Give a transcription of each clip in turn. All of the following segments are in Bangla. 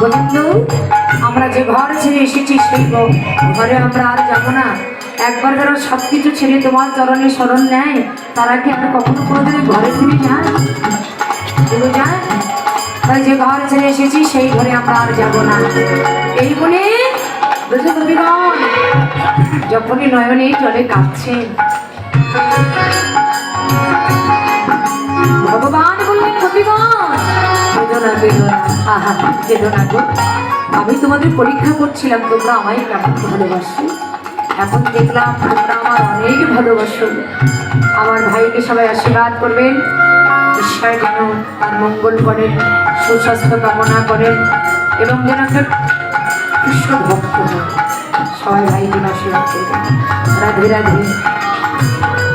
গোবিন্দ আমরা যে ঘর ছেড়ে এসেছি সেই ঘরে আমরা আর যাব না। একবার যারা সব কিছু ছেড়ে তোমার চরণে স্মরণ নেয়, তারা কি আর কখনো কোনোদিন ঘরে ফিরে যায়? তাই যে ঘর ছেড়ে এসেছি, সেই ঘরে আমরা আর যাব না। এই বলে যখনই নয়নে জলে কাঁদছে ভগবান বললেন আহা বেদনা গো আমি তোমাদের পরীক্ষা করছিলাম, তোমরা আমায় কেমন ভালোবাসো? এখন দেখলাম তোমরা আমার অনেক ভালোবাসো। আমার ভাইকে সবাই আশীর্বাদ করবেন ঈশ্বর যেন তার মঙ্গল করেন, সুস্বাস্থ্য কামনা করেন এবং যেন একটা কৃষ্ণ ভক্ত হয়। সবাই ভাইকে আশীর্বাদ করবেন রাধে রাধে।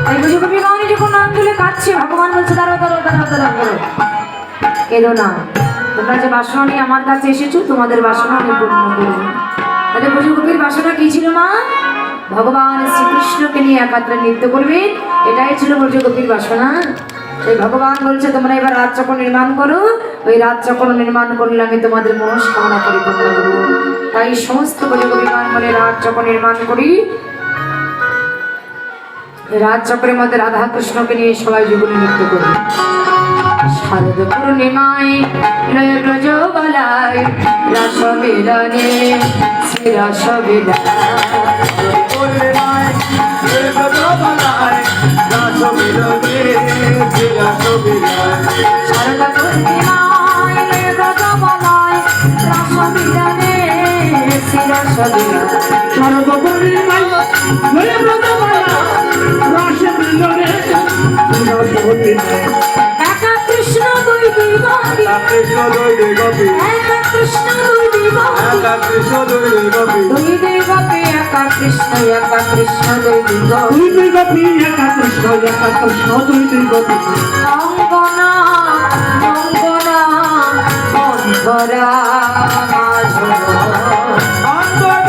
তাই বুঝি কবি যখন নাম তুলে কাঁদছে, ভগবান বলছে দাঁড়ো দাঁড়ো দাঁড়ো দাঁড়ো দাঁড়ো কেঁদো না। তোমরা যে বাসনা নিয়ে আমার কাছে এসেছ, তোমাদের বাসনা আমি পূর্ণ করব। তাহলে কবির বাসনা কি ছিল, মা? ভগবান শ্রীকৃষ্ণকে নিয়ে একাত্রে নৃত্য করবে, এটাই ছিল ব্রজ বাসনা। তাই ভগবান বলছে, তোমরা এবার রাজচক্র নির্মাণ করো। ওই রাজচক্র নির্মাণ করলে আমি তোমাদের মনস্কামনা পরিপূর্ণ করব। তাই সমস্ত গোপীগণ বলে রাজচক্র নির্মাণ করি। রাজচক্রের মধ্যে রাধা কৃষ্ণকে নিয়ে সবাই যুগলী নৃত্য করে শারদ পূর্ণিমায় লয় ব্রজ বলায় রস মিলনে শ্রী রস শারদ পূর্ণিমায় লয় ব্রজ বলায় রস মিলনে শ্রী রস একা কৃষ্ণ দুই দিবাকি একা কৃষ্ণ দুই দিবাকি দুই দিবাকি একা কৃষ্ণ একা কৃষ্ণ দুই দিবাকি অঙ্গনা অঙ্গনা অন্ধরা মাধব। মাধব